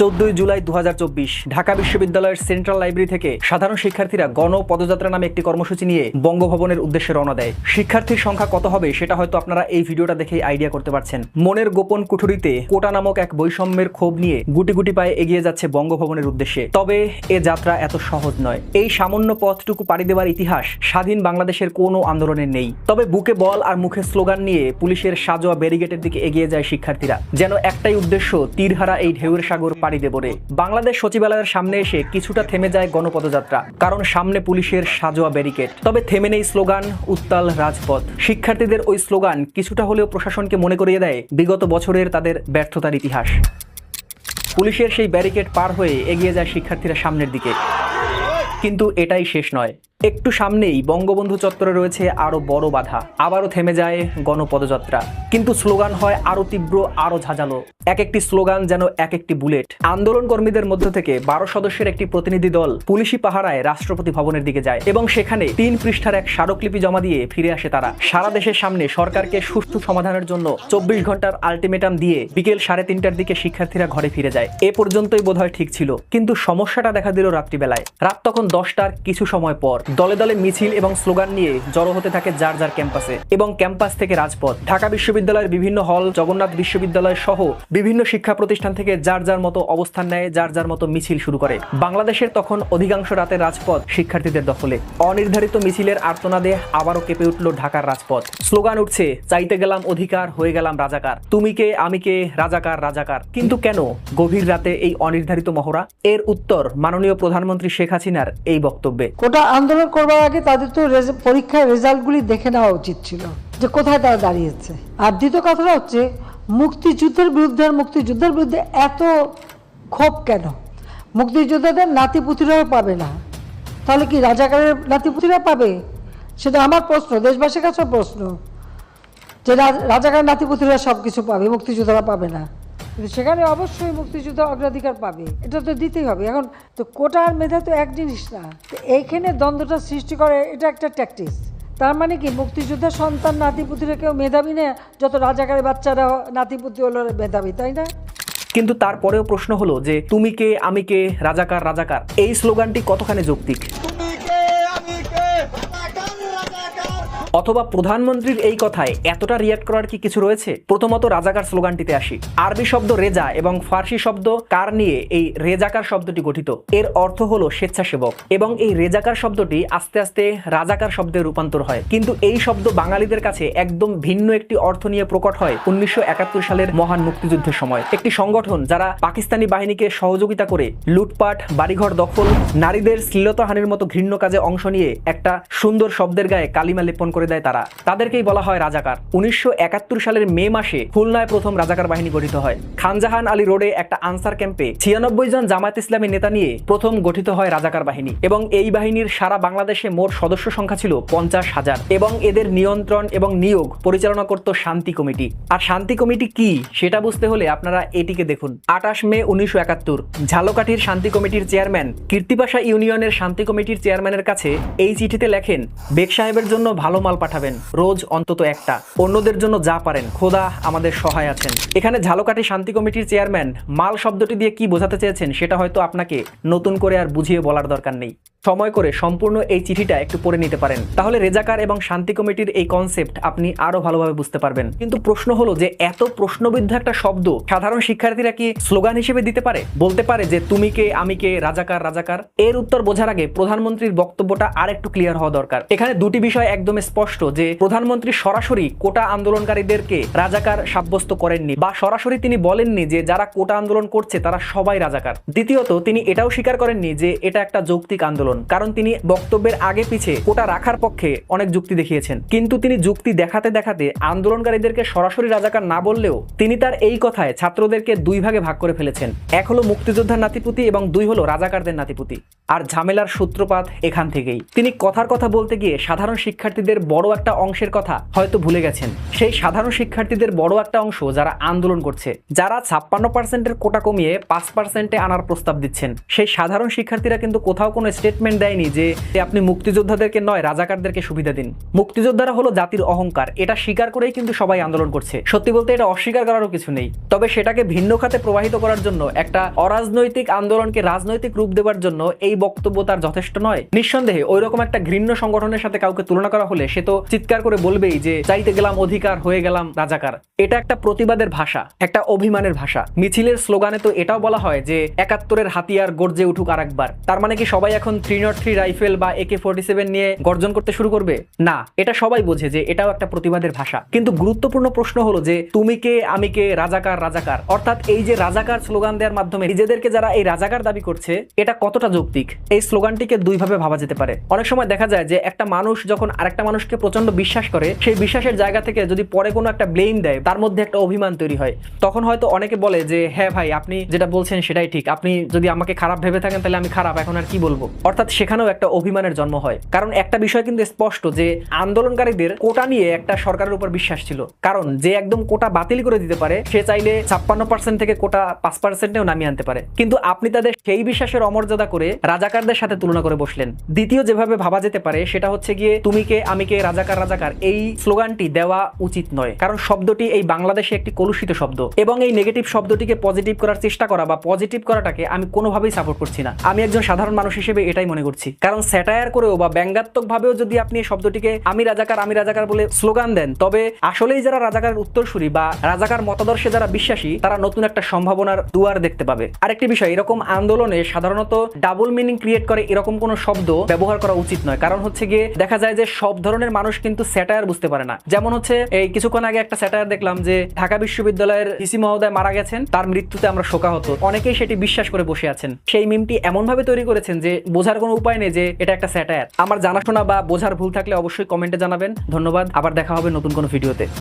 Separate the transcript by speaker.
Speaker 1: চোদ্দই জুলাই দু হাজার চব্বিশ, ঢাকা বিশ্ববিদ্যালয়ের সেন্ট্রাল লাইব্রেরি থেকে সাধারণ শিক্ষার্থীরা গণ পদযাত্রা নামে একটি কর্মসূচি নিয়ে বঙ্গভবনের উদ্দেশ্যে রওনা দেয়। শিক্ষার্থীর সংখ্যা কত হবে সেটা হয়তো আপনারা এই ভিডিওটা দেখেই আইডিয়া করতে পারছেন। মনের গোপন কুঠুরিতে কোটা নামক এক বৈষম্যের ক্ষোভ নিয়ে গুটি গুটি পায়ে এগিয়ে যাচ্ছে বঙ্গভবনের উদ্দেশ্যে। তবে এ যাত্রা এত সহজ নয়। এই সামান্য পথটুকু পাড়ি দেওয়ার ইতিহাস স্বাধীন বাংলাদেশের কোনো আন্দোলনের নেই। তবে বুকে বল আর মুখে স্লোগান নিয়ে পুলিশের সাজোয়া ব্যারিগেটের দিকে এগিয়ে যায় শিক্ষার্থীরা। যেন একটাই উদ্দেশ্য, তীরহারা এই ঢেউয়ের সাগর পাড়ি দেব রে। বাংলাদেশ সচিবালয়ের সামনে এসে কিছুটা থেমে যায় গণপদযাত্রা, কারণ সামনে পুলিশের সাজোয়া ব্যারিকেড। তবে থেমে নেই স্লোগান, উত্তাল রাজপথ। শিক্ষার্থীদের ওই স্লোগান কিছুটা হলেও প্রশাসনকে মনে করিয়ে দেয় বিগত বছরের তাদের ব্যর্থতার ইতিহাস। পুলিশের সেই ব্যারিকেড পার হয়ে এগিয়ে যায় শিক্ষার্থীরা সামনের দিকে। কিন্তু এটাই শেষ নয়। একটু সামনেই বঙ্গবন্ধু চত্বরে রয়েছে আরও বড় বাধা। আবারও থেমে যায় গণপদযাত্রা। কিন্তু স্লোগান হয় আরও তীব্র, আরও ঝাঁঝালো। এক একটি স্লোগান যেন এক একটি বুলেট। আন্দোলন কর্মীদের মধ্য থেকে বারো সদস্যের একটি প্রতিনিধি দল পুলিশি পাহারায় রাষ্ট্রপতি ভবনের দিকে যায় এবং সেখানে তিন পৃষ্ঠার এক স্মারকলিপি জমা দিয়ে ফিরে আসে তারা। সারা দেশের সামনে সরকারকে সুষ্ঠু সমাধানের জন্য চব্বিশ ঘণ্টার আলটিমেটাম দিয়ে বিকেল সাড়ে তিনটার দিকে শিক্ষার্থীরা ঘরে ফিরে যায়। এ পর্যন্তই বোধহয় ঠিক ছিল। কিন্তু সমস্যাটা দেখা দিল রাত্রিবেলায়। রাত তখন দশটার কিছু সময় পর। দলে দলে মিছিল এবং স্লোগান নিয়ে জড়ো হতে থাকে যার যার ক্যাম্পাসে। এবং ক্যাম্পাস থেকে রাজপথ। ঢাকা বিশ্ববিদ্যালয়ের বিভিন্ন হল, জগন্নাথ বিশ্ববিদ্যালয় সহ বিভিন্ন শিক্ষা প্রতিষ্ঠান থেকে যার যার মতো অবস্থান নেয়, যার যার মতো মিছিল শুরু করে। বাংলাদেশের তখন অধিকাংশ রাতের রাজপথ শিক্ষার্থীদের দখলে। অনির্ধারিত মিছিলের আর্তনাদে আবারও কেঁপে উঠল ঢাকার রাজপথ। স্লোগান উঠছে, চাইতে গেলাম অধিকার, হয়ে গেলাম রাজাকার। তুমি কে, আমি কে, রাজাকার রাজাকার। কিন্তু কেন গভীর রাতে এই অনির্ধারিত মহড়া? এর উত্তর মাননীয় প্রধানমন্ত্রী শেখ হাসিনার এই বক্তব্যে।
Speaker 2: কোটা আন্দোলন করবার আগে তাদের তো পরীক্ষার রেজাল্টগুলি দেখে নেওয়া উচিত ছিল যে কোথায় তারা দাঁড়িয়েছে। আর দ্বিতীয় কথাটা হচ্ছে, মুক্তিযুদ্ধের বিরুদ্ধে আর মুক্তিযুদ্ধের বিরুদ্ধে এত ক্ষোভ কেন? মুক্তিযোদ্ধাদের নাতিপুতিরাও পাবে না। তাহলে কি রাজাকারের নাতিপুতিরা পাবে? সেটা আমার প্রশ্ন, দেশবাসীর কাছেও প্রশ্ন। যে রাজাকার নাতিপুতিরা সব কিছু পাবে, মুক্তিযোদ্ধারা পাবে না। কিন্তু সেখানে অবশ্যই মুক্তিযুদ্ধ অগ্রাধিকার পাবে। এটা তো দিতেই হবে। এখন তো কোটা আর মেধা তো এক জিনিস না। তো এইখানে দ্বন্দ্বটা সৃষ্টি করে, এটা একটা ট্যাকটিস তার মানে কি মুক্তিযোদ্ধার সন্তান নাতিপুতিরা কেউ মেধাবী না, যত রাজাকারের বাচ্চারা নাতিপুতি হলো মেধাবী, তাই না?
Speaker 1: কিন্তু তারপরেও প্রশ্ন হলো যে, তুমি কে, আমি কে, রাজাকার রাজাকার? এই স্লোগানটি কতখানি যৌক্তিক? অথবা প্রধানমন্ত্রীর এই কথায় এতটা রিয়াক্ট করার কি কিছু রয়েছে? প্রথমত রাজাকার স্লোগানটিতে আসি। আরবি শব্দ রেজা এবং ফার্সি শব্দ কার নিয়ে এই রেজাকার শব্দটি গঠিত? এর অর্থ হলো স্বেচ্ছাসেবক এবং এই রেজাকার শব্দটি আস্তে আস্তে রাজাকার শব্দে রূপান্তর হয়। কিন্তু এই শব্দ বাঙালিদের কাছে একদম ভিন্ন একটি অর্থ নিয়ে প্রকট হয় উনিশশো একাত্তর সালের মহান মুক্তিযুদ্ধের সময়। একটি সংগঠন যারা পাকিস্তানি বাহিনীকে সহযোগিতা করে লুটপাট, বাড়িঘর দখল, নারীদের শ্লীলতাহানির মতো ঘৃণ্য কাজে অংশ নিয়ে একটা সুন্দর শব্দের গায়ে কালিমা লেপন করে দেয় তারা। তাদেরকেই বলা হয় রাজাকার। উনিশশো একাত্তর সালের মে মাসে খুলনায় প্রথম রাজাকার বাহিনী গঠিত হয়। খানজাহান আলী রোডে একটা আনসার ক্যাম্পে ছিয়ানব্বই জন জামায়াত ইসলামী নেতা নিয়ে প্রথম গঠিত হয় রাজাকার বাহিনী এবং এই বাহিনীর সারা বাংলাদেশে মোট সদস্য সংখ্যা ছিল পঞ্চাশ হাজার এবং এদের নিয়ন্ত্রণ এবং নিয়োগ পরিচালনা করত শান্তি কমিটি। আর শান্তি কমিটি কি সেটা বুঝতে হলে আপনারা এটিকে দেখুন। আঠাশ মে উনিশশো একাত্তর, ঝালকাঠির শান্তি কমিটির চেয়ারম্যান কীর্তিপাশা ইউনিয়নের শান্তি কমিটির চেয়ারম্যানের কাছে এই চিঠিতে লেখেন, বেগ সাহেবের জন্য ভালো মাল পাঠাবেন, রোজ অন্তত একটা। অন্যদের জন্য যা পারেন, খোদা আমাদের সহায় আছেন। এখানে ঝালকাঠি শান্তি কমিটির চেয়ারম্যান মাল শব্দটি দিয়ে কি বোঝাতে চেয়েছেন সেটা হয়তো আপনাকে নতুন করে আর বুঝিয়ে বলার দরকার নেই। সময় করে সম্পূর্ণ এই চিঠিটা একটু পড়ে নিতে পারেন। তাহলে রেজাকার এবং শান্তি কমিটির এই কনসেপ্ট আপনি আরও ভালোভাবে বুঝতে পারবেন। কিন্তু প্রশ্ন হলো যে এত প্রশ্নবিদ্ধ একটা শব্দ সাধারণ শিক্ষার্থীরা কি স্লোগান হিসেবে দিতে পারে? বলতে পারে যে তুমি কে, আমি কে, রাজাকার রাজাকার। এর উত্তর বোঝার আগে প্রধানমন্ত্রীর বক্তব্যটা আর একটু ক্লিয়ার হওয়া দরকার। এখানে দুটি বিষয় একদম স্পষ্ট যে প্রধানমন্ত্রী সরাসরি কোটা আন্দোলনকারীদেরকে রাজাকার সাব্যস্ত করেননি বা সরাসরি তিনি বলেননি যে যারা কোটা আন্দোলন করছে তারা সবাই রাজাকার। দ্বিতীয়ত, তিনি এটাও স্বীকার করেননি যে এটা একটা যৌক্তিক আন্দোলন, কারণ তিনি বক্তব্যের আগে পিছে কোটা রাখার পক্ষে অনেক যুক্তি দেখিয়েছেন। কিন্তু তিনি যুক্তি দেখাতে দেখাতে আন্দোলনকারীদেরকে সরাসরি রাজাকার না বললেও তিনি তার এই কথায় ছাত্রদেরকে দুই ভাগে ভাগ করে ফেলেছেন। এক হলো মুক্তিযোদ্ধার নাতিপুতি এবং দুই হলো রাজাকারদের নাতিপুতি। আর ঝামেলার সূত্রপাত এখান থেকেই। তিনি কথার কথা বলতে গিয়ে সাধারণ শিক্ষার্থীদের বড় একটা অংশের কথা হয়তো ভুলে গেছেন। সেই সাধারণ শিক্ষার্থীদের বড় একটা অংশ যারা আন্দোলন করছে, যারা ছাপ্পান্ন পার্সেন্টের কোটা কমিয়ে পাঁচ পার্সেন্টে আনার প্রস্তাব দিচ্ছেন। সেই সাধারণ শিক্ষার্থীরা কিন্তু কোথাও কোনো স্টেটমেন্ট দেয়নি যে আপনি মুক্তিযোদ্ধাদেরকে নয়, রাজাকারদেরকে সুবিধা দিন। মুক্তিযোদ্ধারা হলো জাতির অহংকার। এটা স্বীকার করেই কিন্তু সবাই আন্দোলন করছে। সত্যি বলতে এটা অস্বীকার করারও কিছু নেই। তবে সেটাকে ভিন্ন খাতে প্রবাহিত করার জন্য, একটা অরাজনৈতিক আন্দোলনকে রাজনৈতিক রূপ দেওয়ার জন্য এই বক্তব্য তার যথেষ্ট নয়। নিঃসন্দেহে ওই রকম একটা ঘৃণ্য সংগঠনের সাথে কাউকে তুলনা করা হলে সে তো চিৎকার করে বলবেই যে চাইতে গেলাম অধিকার, হয়ে গেলাম রাজাকার। এটা একটা প্রতিবাদের ভাষা, একটা অভিমানের ভাষা। মিছিলের স্লোগানে তো এটাও বলা হয় যে, একাত্তরের হাতিয়ার গর্জে উঠুক আর একবার তার মানে কি সবাই এখন থ্রি নট থ্রি রাইফেল বা একে ফোর্টি সেভেন নিয়ে গর্জন করতে শুরু করবে? না, এটা সবাই বোঝে যে এটাও একটা প্রতিবাদের ভাষা। কিন্তু গুরুত্বপূর্ণ প্রশ্ন হলো যে, তুমি কে, আমি কে, রাজাকার রাজাকার? অর্থাৎ এই যে রাজাকার স্লোগান দেওয়ার মাধ্যমে নিজেদেরকে যারা এই রাজাকার দাবি করছে, এটা কতটা যৌক্তিক? এই স্লোগানটিকে দুইভাবে ভাবা যেতে পারে। অনেক সময় দেখা যায় যে একটা মানুষ যখন আরেকটা মানুষকে প্রচণ্ড বিশ্বাস করে, সেই বিশ্বাসের জায়গা থেকে যদি পরে কোনো একটা ব্লেম দেয়, তার মধ্যে একটা অভিমান তৈরি হয়। তখন হয়তো অনেকে বলে যে হ্যাঁ ভাই, আপনি যেটা বলছেন সেটাই ঠিক। আপনি যদি আমাকে খারাপ ভেবে থাকেন, তাহলে আমি খারাপ, এখন আর কি বলব? অর্থাৎ সেখানেও একটা অভিমানের জন্ম হয়। কারণ একটা বিষয় কিন্তু স্পষ্ট যে, আন্দোলনকারীদের কোটা নিয়ে একটা সরকারের উপর বিশ্বাস ছিল। কারণ যে একদম কোটা বাতিল করে দিতে পারে, সে চাইলে ছাপ্পান্ন পার্সেন্ট থেকে কোটা পাঁচ পার্সেন্টেও নামিয়ে আনতে পারে। কিন্তু আপনি তাদের সেই বিশ্বাসের অমর্যাদা করে রাজাকারদের সাথে তুলনা করে বসলেন। দ্বিতীয় যেভাবে ভাবা যেতে পারে, সেটা হচ্ছে গিয়ে, তুমি কে, আমি কে রাজাকার রাজাকার, এই স্লোগানটি দেওয়া উচিত নয়। কারণ শব্দটি এই বাংলাদেশে একটি কলুষিত শব্দ। এবং এই নেগেটিভ শব্দটিকে পজিটিভ করার চেষ্টা করা বা পজিটিভ করাটাকে আমি কোনোভাবেই সাপোর্ট করছি না। আমি একজন সাধারণ মানুষ হিসেবে এটাই মনে করছি। কারণ স্যাটায়ার করেও বা ব্যঙ্গাত্মক ভাবেও যদি আপনি এই শব্দটিকে আমি রাজাকার আমি রাজাকার বলে স্লোগান দেন, তবে আসলেই যারা রাজাকারের উত্তরসূরি বা রাজাকার মতাদর্শে যারা বিশ্বাসী, তারা নতুন একটা সম্ভাবনার দুয়ার দেখতে পাবে। আরেকটি বিষয়, এরকম আন্দোলনে সাধারণত ডাবল মিনিং ক্রিয়েট করে এরকম কোনো শব্দ ব্যবহার করা উচিত নয়। কারণ হচ্ছে গিয়ে দেখা যায় যে সব ধরনের মানুষ কিন্তু স্যাটায়ার বুঝতে পারে না। যেমন হচ্ছে, এই কিছুক্ষণ আগে একটা স্যাটায়ার দেখলাম যে, ঢাকা বিশ্ববিদ্যালয়ের হিসি মহোদয় মারা গেছেন, তার মৃত্যুতে আমরা শোকাহত। অনেকেই সেটি বিশ্বাস করে বসে আছেন। সেই মিমটি এমন ভাবে তৈরি করেছেন যে, বোঝার কোনো উপায় নেই যে, এটা একটা স্যাটায়ার আমার জানাশোনা বা বোঝার ভুল থাকলে অবশ্যই কমেন্টে জানাবেন। ধন্যবাদ। আবার দেখা হবে নতুন কোনো ভিডিওতে